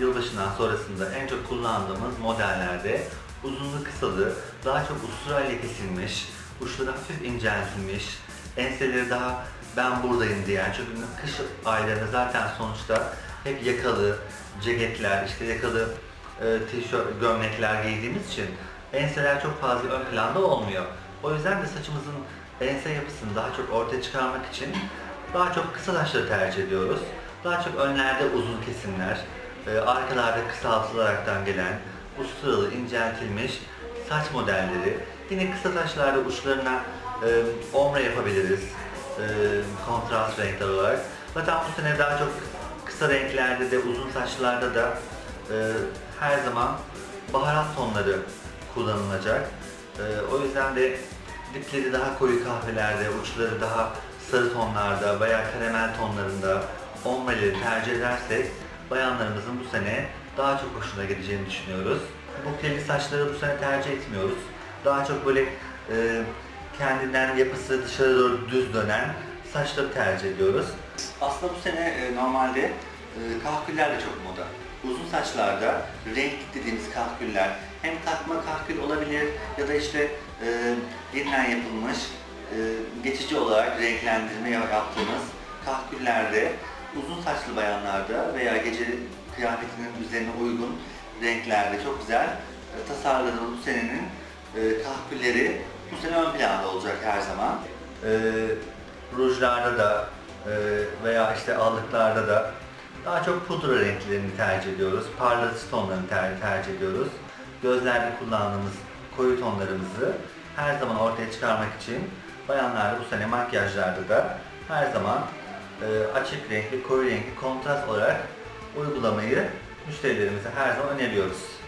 yılbaşından sonrasında en çok kullandığımız modellerde uzunlu kısalı, daha çok usturayla kesilmiş, uçları hafif inceltilmiş, enseleri daha ben buradayım diyen, çünkü kış aylarında zaten sonuçta hep yakalı, ceketler, işte yakalı e, tişört, gömlekler giydiğimiz için enseler çok fazla ön planda olmuyor. O yüzden de saçımızın ense yapısını daha çok ortaya çıkarmak için daha çok kısa saçları tercih ediyoruz. Daha çok önlerde uzun kesimler, arkalarda kısaltılaraktan gelen usturalı, inceltilmiş saç modelleri. Yine kısa saçlarda uçlarına e, ombre yapabiliriz e, kontrast renkler olarak. Zaten bu sene daha çok kısa renklerde de uzun saçlarda da e, her zaman baharat tonları kullanılacak. E, o yüzden de dipleri daha koyu kahvelerde, uçları daha sarı tonlarda veya karamel tonlarında omreleri tercih edersek bayanlarımızın bu sene daha çok hoşuna gideceğini düşünüyoruz. Bukleli saçları bu sene tercih etmiyoruz. Daha çok böyle e, kendinden yapısı dışarı doğru düz dönen saçları tercih ediyoruz. Aslında bu sene e, normalde e, kahküller de çok moda. Uzun saçlarda renkli dediğimiz kahküller hem takma kahkül olabilir ya da işte e, yeniden yapılmış e, geçici olarak renklendirme yaptığımız kahküllerde uzun saçlı bayanlarda veya gece kıyafetinin üzerine uygun renklerde çok güzel e, tasarladığımız bu senenin e, kahkülleri bu sene ön planda olacak her zaman. E, rujlarda da e, veya işte allıklarda da daha çok pudra renklerini tercih ediyoruz. Parlatıcı tonlarını ter- tercih ediyoruz. Gözlerde kullandığımız koyu tonlarımızı her zaman ortaya çıkarmak için bayanlar bu sene makyajlarda da her zaman e, açık renkli, koyu renkli kontrast olarak uygulamayı müşterilerimize her zaman öneriyoruz.